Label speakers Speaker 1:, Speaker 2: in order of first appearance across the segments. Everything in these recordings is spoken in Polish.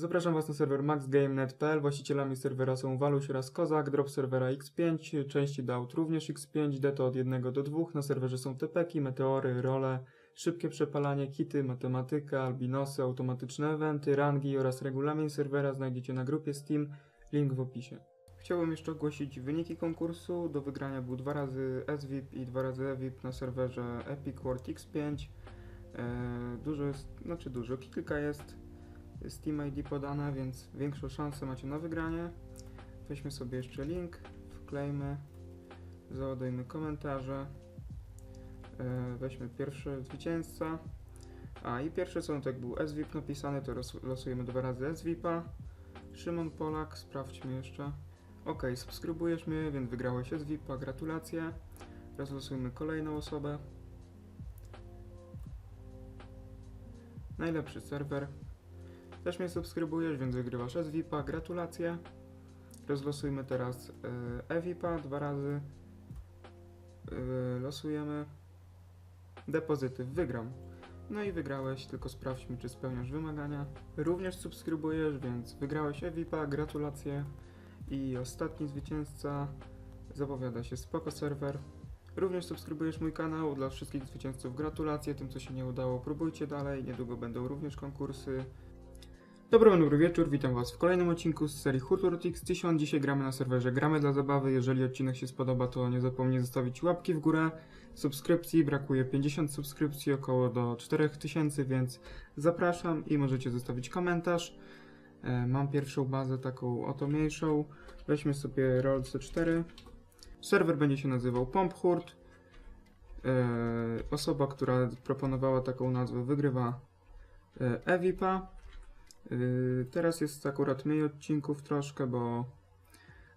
Speaker 1: Zapraszam Was na serwer maxgame.net.pl. Właścicielami serwera są Waluś oraz Kozak, drop serwera X5, części DAUT również X5, deto od 1 do 2. Na serwerze są tepeki, meteory, role, szybkie przepalanie, kity, matematyka, albinosy, automatyczne eventy, rangi oraz regulamin serwera znajdziecie na grupie Steam, link w opisie. Chciałbym jeszcze ogłosić wyniki konkursu. Do wygrania był dwa razy SVIP i dwa razy EVIP na serwerze Epic World X5. Eee, dużo jest, znaczy dużo, kilka jest Steam ID podane, więc większą szansę macie na wygranie. Weźmy sobie jeszcze link, wklejmy, załadujmy komentarze. E, weźmy pierwszy zwycięzca. A i pierwszy sątek był SVIP napisany, to los- losujemy dwa razy SVIPa. Szymon Polak, sprawdźmy jeszcze. Ok, subskrybujesz mnie, więc wygrałeś SVIPa, gratulacje. Teraz losujmy kolejną osobę. Najlepszy serwer. Też mnie subskrybujesz, więc wygrywasz SVIPa, gratulacje. Rozlosujmy teraz e, EVIPa dwa razy. E, losujemy. Depozyty, wygram. No i wygrałeś, tylko sprawdźmy, czy spełniasz wymagania. Również subskrybujesz, więc wygrałeś EVIPa, gratulacje. I ostatni zwycięzca zapowiada się spoko serwer. Również subskrybujesz mój kanał. Dla wszystkich zwycięzców gratulacje. Tym, co się nie udało, próbujcie dalej. Niedługo będą również konkursy. Dobry, dobry wieczór, witam Was w kolejnym odcinku z serii Hurturt X1000. Dzisiaj gramy na serwerze Gramy dla zabawy. Jeżeli odcinek się spodoba, to nie zapomnij zostawić łapki w górę, subskrypcji. Brakuje 50 subskrypcji, około do 4000, więc zapraszam i możecie zostawić komentarz. E, mam pierwszą bazę taką oto mniejszą. Weźmy sobie roll C4. Serwer będzie się nazywał Pomp Hurt. E, osoba, która proponowała taką nazwę, wygrywa e, Evipa. Yy, Teraz jest akurat mniej odcinków troszkę, bo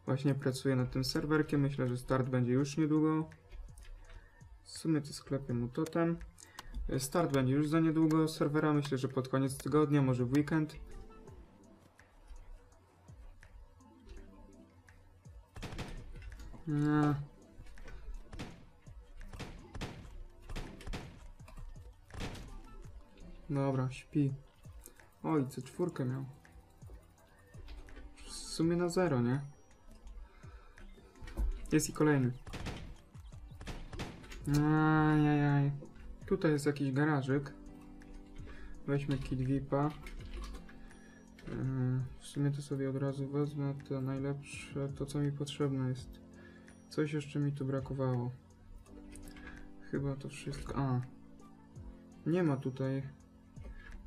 Speaker 1: właśnie pracuję nad tym serwerkiem. Myślę, że start będzie już niedługo. W sumie to sklepię mu totem. Yy, Start będzie już za niedługo serwera. Myślę, że pod koniec tygodnia, może w weekend. Nie. Dobra, śpi. Oj, co czwórkę miał. W sumie na zero, nie? Jest i kolejny. Ajajaj. Tutaj jest jakiś garażyk. Weźmy kit VIPa. Yy, W sumie to sobie od razu wezmę to najlepsze, to co mi potrzebne jest. Coś jeszcze mi tu brakowało. Chyba to wszystko. A. Nie ma tutaj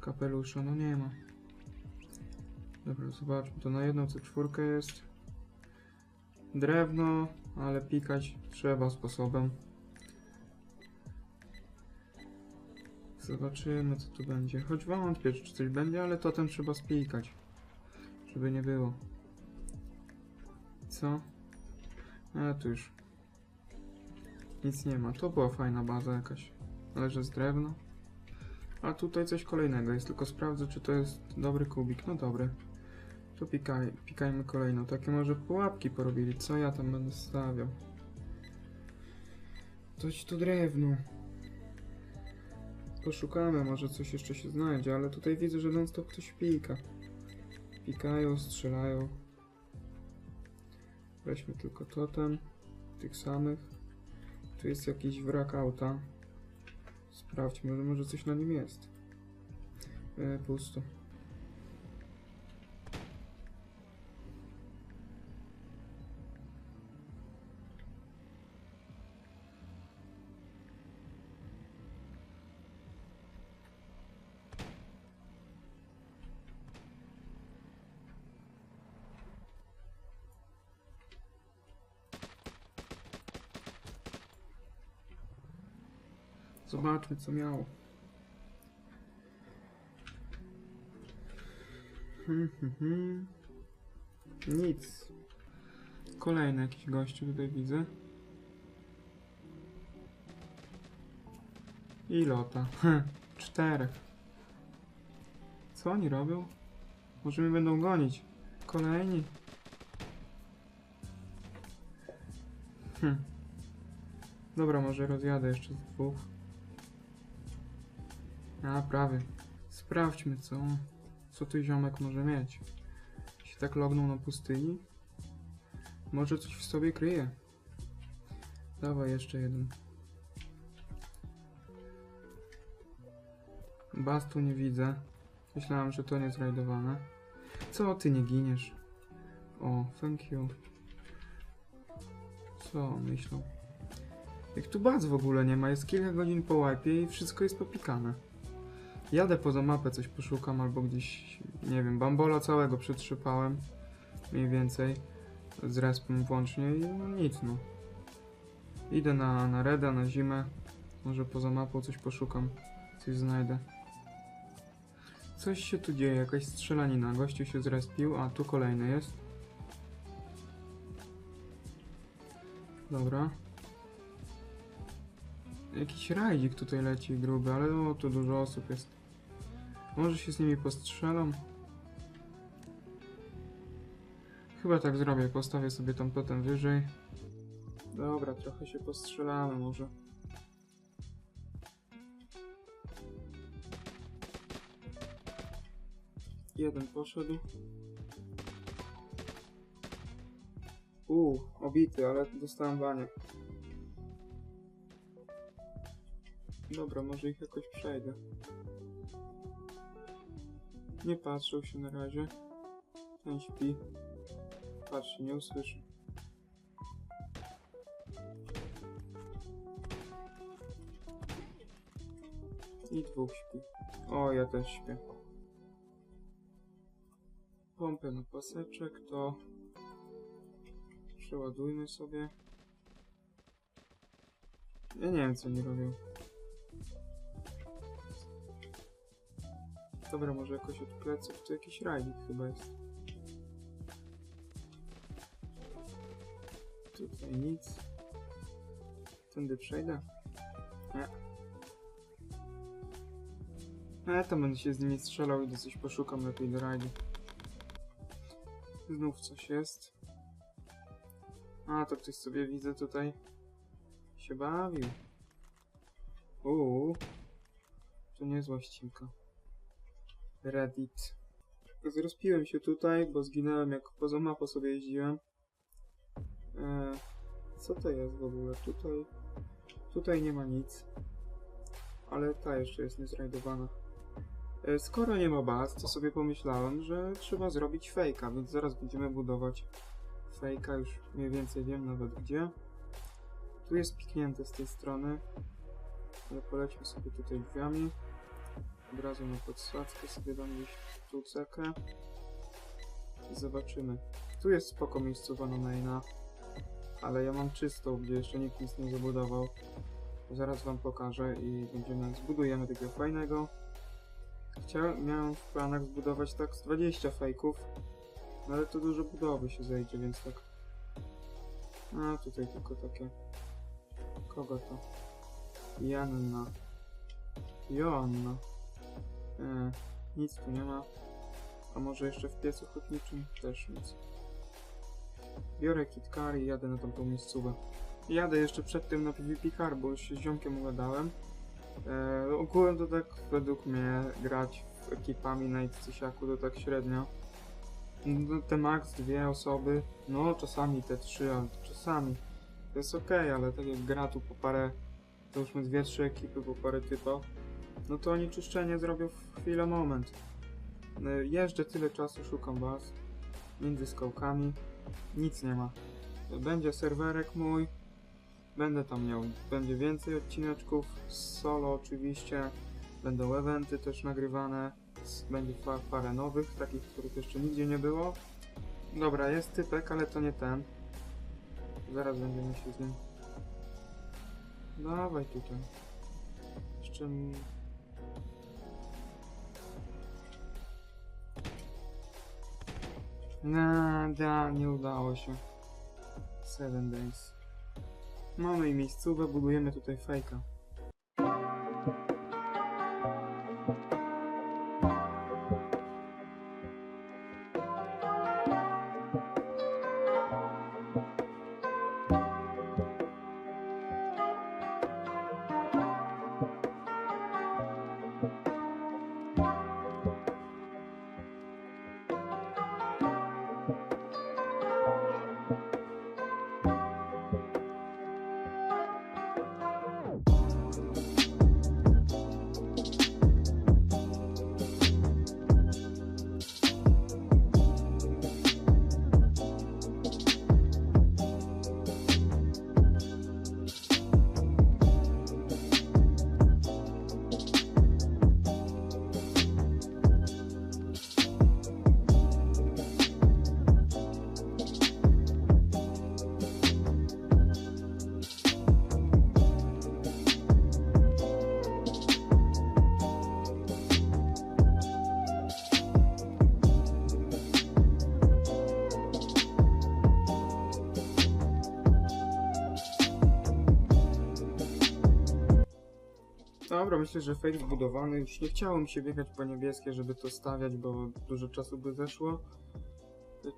Speaker 1: kapelusza, no nie ma. Dobra, zobaczmy, to na jedną C4 jest. Drewno, ale pikać trzeba sposobem. Zobaczymy co tu będzie. Choć wątpię, czy coś będzie, ale to ten trzeba spikać. Żeby nie było. Co? A tu już. Nic nie ma. To była fajna baza jakaś. Ale że z drewna. A tutaj coś kolejnego jest, tylko sprawdzę, czy to jest dobry kubik. No dobry. To pikaj, pikajmy kolejną. Takie może pułapki porobili. Co ja tam będę stawiał? Coś tu drewno. Poszukamy, może coś jeszcze się znajdzie, ale tutaj widzę, że non stop ktoś pika. Pikają, strzelają. Weźmy tylko totem. Tych samych. Tu jest jakiś wrak auta. Sprawdźmy, może- coś na nim jest. E, pusto. Zobaczmy, co miało. Hmm, hmm, hmm. Nic. Kolejny jakiś gościu tutaj widzę. I lota. Czterech. Co oni robią? Może mnie będą gonić. Kolejni. Dobra, może rozjadę jeszcze z dwóch. A, prawie. Sprawdźmy, co. Co tu ziomek może mieć? Się tak lognął na pustyni? Może coś w sobie kryje? Dawaj jeszcze jeden. Bastu nie widzę. Myślałem, że to nie zrajdowane. Co ty nie giniesz? O, thank you. Co on myślał? Jak tu baz w ogóle nie ma, jest kilka godzin po łapie i wszystko jest popikane. Jadę poza mapę, coś poszukam, albo gdzieś, nie wiem, bambola całego przetrzypałem. Mniej więcej. Z respem włącznie i no nic, no. Idę na, na Reda, na zimę. Może poza mapą coś poszukam. Coś znajdę. Coś się tu dzieje, jakaś strzelanina. Gościu się zrespił, a tu kolejny jest. Dobra. Jakiś rajdzik tutaj leci gruby, ale o, tu dużo osób jest. Może się z nimi postrzelam? Chyba tak zrobię, postawię sobie tam potem wyżej. Dobra, trochę się postrzelamy może. Jeden poszedł. Uuu, obity, ale dostałem banie. Dobra, może ich jakoś przejdę. Nie patrzą się na razie. Ten śpi. Patrzcie, nie usłyszy. I dwóch śpi. O, ja też śpię. Pompę na paseczek to... Przeładujmy sobie. Ja nie wiem co nie robią. Dobra, może jakoś od pleców. Tu jakiś rajnik chyba jest. Tutaj nic. Tędy przejdę? Nie. E, to będę się z nimi strzelał i coś poszukam lepiej do rajdu. Znów coś jest. A, to ktoś sobie widzę tutaj się bawił. Uuu. To niezła ścimka. Reddit. Zrozpiłem się tutaj, bo zginąłem jak poza mapą sobie jeździłem. Eee, co to jest w ogóle? Tutaj... Tutaj nie ma nic. Ale ta jeszcze jest niezrajdowana. E, skoro nie ma baz, to sobie pomyślałem, że trzeba zrobić fejka, więc zaraz będziemy budować fejka, już mniej więcej wiem nawet gdzie. Tu jest piknięte z tej strony, ale polećmy sobie tutaj drzwiami. Od razu na podsadzkę sobie dam gdzieś tu cekę. Zobaczymy. Tu jest spoko miejscowa na maina, ale ja mam czystą, gdzie jeszcze nikt nic nie zabudował. Zaraz wam pokażę i będziemy, zbudujemy takiego fajnego. Chciałem, miałem w planach zbudować tak z 20 fejków, no ale to dużo budowy się zejdzie, więc tak. A tutaj tylko takie. Kogo to? Janna. Joanna. E, nic tu nie ma. A może jeszcze w piecu hutniczym? Też nic. Biorę kitkar i jadę na tą miejscówę. Jadę jeszcze przed tym na PvP car, bo już się z ziomkiem ugadałem. E, ogółem to tak według mnie grać w ekipami na Xcysiaku to tak średnio. No, te max dwie osoby, no czasami te trzy, ale czasami. To jest ok, ale tak jak gra tu po parę, to już my dwie, trzy ekipy po parę typa, no to oni czyszczenie zrobią w chwilę moment. E, Jeżdżę tyle czasu, szukam was między skałkami, nic nie ma. Będzie serwerek mój, Będę tam miał, będzie więcej odcineczków, solo oczywiście, będą eventy też nagrywane, będzie pa- parę nowych, takich, których jeszcze nigdzie nie było. Dobra, jest typek, ale to nie ten. Zaraz będziemy się z nim... Dawaj tutaj. Jeszcze... m- Nada, nie udało się. Seven days. Mamy i miejscówę, budujemy tutaj fejka. Myślę, że fake zbudowany. Już nie chciało mi się biegać po niebieskie, żeby to stawiać, bo dużo czasu by zeszło.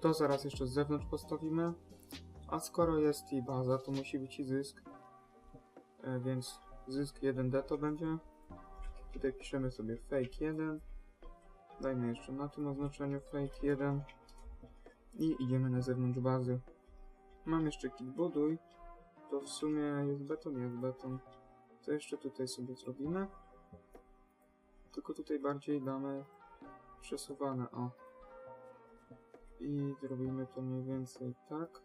Speaker 1: To zaraz jeszcze z zewnątrz postawimy. A skoro jest i baza, to musi być i zysk. E, więc zysk 1D to będzie. Tutaj piszemy sobie fake 1. Dajmy jeszcze na tym oznaczeniu fake 1. I idziemy na zewnątrz bazy. Mam jeszcze kit buduj. To w sumie jest beton, jest beton. To jeszcze tutaj sobie zrobimy. Tylko tutaj bardziej damy przesuwane, o. I zrobimy to mniej więcej tak.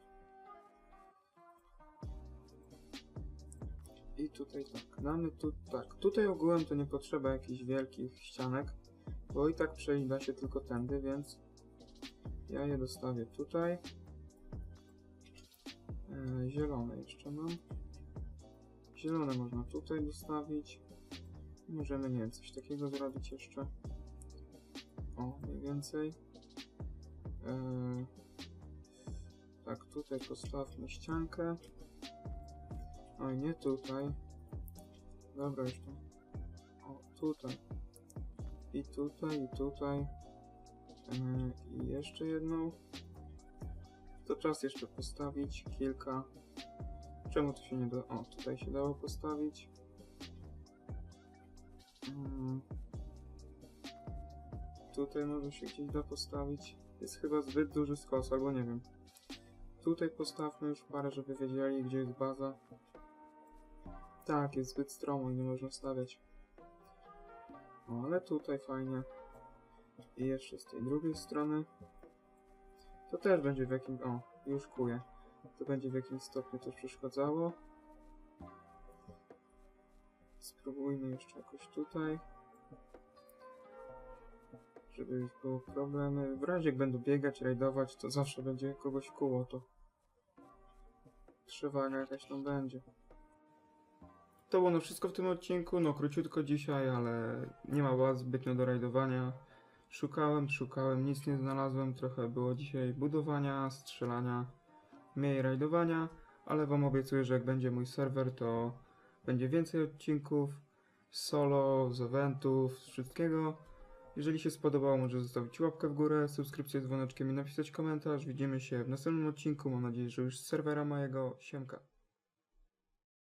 Speaker 1: I tutaj tak. Damy tu tak. Tutaj ogółem to nie potrzeba jakichś wielkich ścianek, bo i tak przejść da się tylko tędy, więc ja je dostawię tutaj. E, zielone jeszcze mam. Zielone można tutaj dostawić. Możemy, nie wiem, coś takiego zrobić jeszcze. O, mniej więcej. Eee, tak, tutaj postawmy ściankę. Oj, nie tutaj. Dobra, już tu. O, tutaj. I tutaj, i tutaj. Eee, I jeszcze jedną. To czas jeszcze postawić kilka. Czemu tu się nie da? O, tutaj się dało postawić. Mm. Tutaj może się gdzieś da postawić. Jest chyba zbyt duży skos, albo nie wiem. Tutaj postawmy już parę, żeby wiedzieli, gdzie jest baza. Tak, jest zbyt stromo i nie można stawiać. O, ale tutaj fajnie. I jeszcze z tej drugiej strony. To też będzie w jakim... O, już kuję. To będzie w jakimś stopniu też przeszkadzało. Spróbujmy jeszcze jakoś tutaj. Żeby już było problemy. W razie jak będą biegać, rajdować, to zawsze będzie kogoś kuło to. Przewaga jakaś tam będzie. To było no wszystko w tym odcinku, no króciutko dzisiaj, ale nie ma was zbytnio do rajdowania. Szukałem, szukałem, nic nie znalazłem, trochę było dzisiaj budowania, strzelania, mniej rajdowania, ale wam obiecuję, że jak będzie mój serwer, to będzie więcej odcinków, solo, z eventów, z wszystkiego. Jeżeli się spodobało, może zostawić łapkę w górę, subskrypcję dzwoneczkiem i napisać komentarz. Widzimy się w następnym odcinku, mam nadzieję, że już z serwera mojego. Siemka.